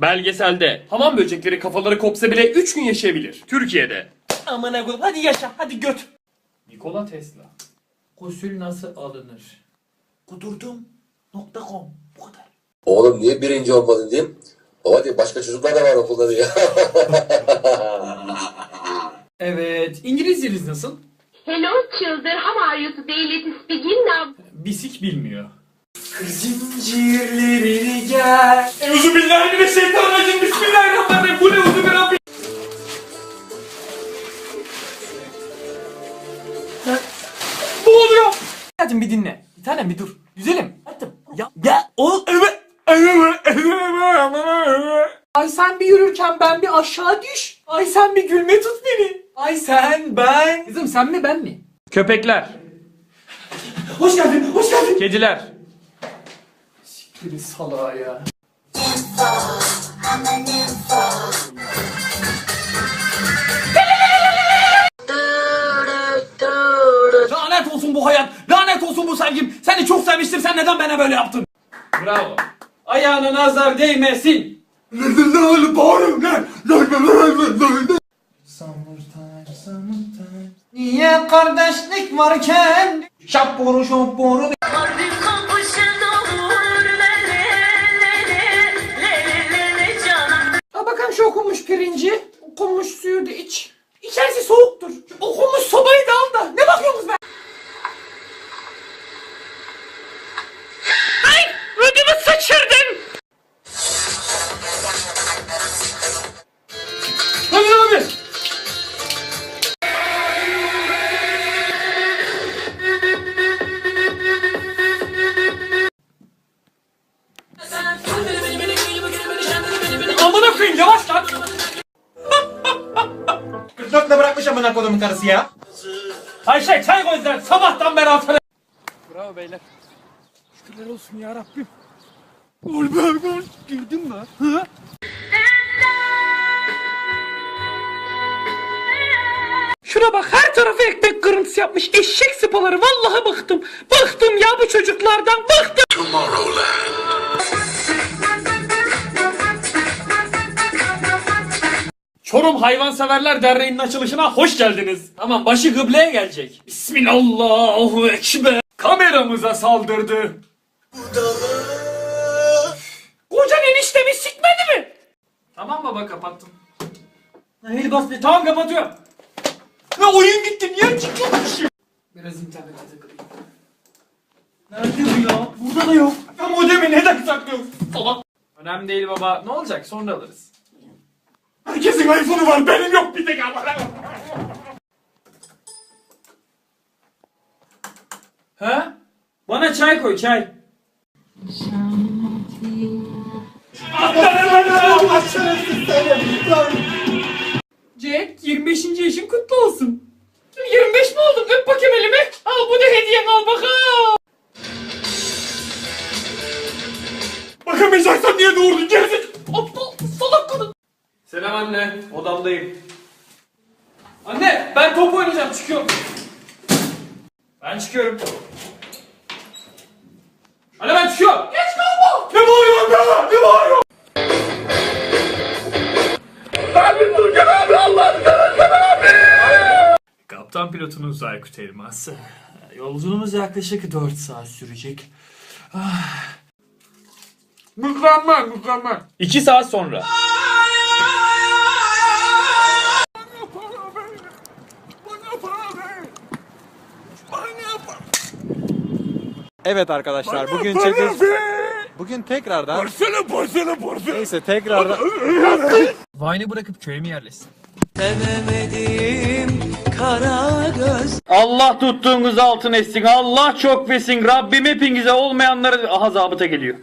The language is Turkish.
Belgeselde hamam böcekleri kafaları kopsa bile 3 gün yaşayabilir. Türkiye'de. Amına koyayım hadi yaşa hadi göt. Nikola Tesla. Gusül nasıl alınır? Kudurdum.com Bu kadar. Oğlum niye birinci olmadın diyeyim. Baba diyor başka çocuklar da var okulda diyor. Evet İngilizceniz nasıl? Hello children, how are you today? Let's begin now. Bisik bilmiyor. Zincirlerini gel. Euzubillahimineşşeytanirracim. Bismillahirrahmanirrahim. Bu ne uzun bir Rabbi. Bu oluyor. Hadi bir dinle. Bir tanem bir dur. Güzelim. Hadi. Ya ya o evet. Ay sen bir yürürken ben bir aşağı düş. Ay sen bir gülme tut beni. Ay sen ben. Kızım sen mi ben mi? Köpekler. Hoş geldin, hoş geldin. Kediler. Siktir salağa ya. Lanet olsun bu hayat, lanet olsun bu sevgim. Seni çok sevmiştim, sen neden bana böyle yaptın? Bravo. Ayağına nazar değmesin. Niye kardeşlik varken şapboru şapboru Ha pirinci, okunmuş suyu da iç. İçerisi soğuktur. Şu okunmuş sobayı da al da. Ne bakıyorsunuz be? Ay! Ödümü sıçırdın! Hadi abi! Amına koyayım yavaş lan! Amına kodumun karısı ya. Ayşe çay koy sen sabahtan beri hatırla. Şuna bak her tarafı ekmek kırıntısı yapmış eşek sıpaları vallahi bıktım. Bıktım ya bu çocuklardan bıktım. Çorum Hayvanseverler Derneği'nin açılışına hoş geldiniz. Tamam başı kıbleye gelecek. Bismillahü ekber. Kameramıza saldırdı. Kocan eniştemi sikmedi mi? Tamam baba kapattım. Hayır bas be tamam kapatıyorum. Ne oyun gitti niye çıkıyormuşum? Biraz internete takılayım. Nerede bu ya? Burada da yok. Ya modemi neden saklıyorsun? Salak. Önemli değil baba. Ne olacak sonra alırız. Herkesin iPhone'u var benim yok bir tek ama. Ha? Bana çay koy çay. Jack 25. yaşın kutlu olsun. 25 mi oldum? Öp bakayım elimi. Al bu da hediyen al bakalım. Bakamayacaksan niye doğurdun gerizekalı? Odamdayım. Anne ben top oynayacağım çıkıyorum. Ben çıkıyorum. Anne ben çıkıyorum. Geç kalma. Ne bağırıyorsun be? Ne bağırıyorsun? Kaptan pilotunuz Aykut Elmas. Yolculuğumuz yaklaşık 4 saat sürecek. Mükemmel mükemmel. İki saat sonra. Evet arkadaşlar bugün çekiş... Bugün tekrardan... Neyse tekrardan... Vine'ı bırakıp köye mi yerleşsin? Allah tuttuğunuz altın etsin. Allah çok versin. Rabbim hepinize olmayanları aha zabıta geliyor.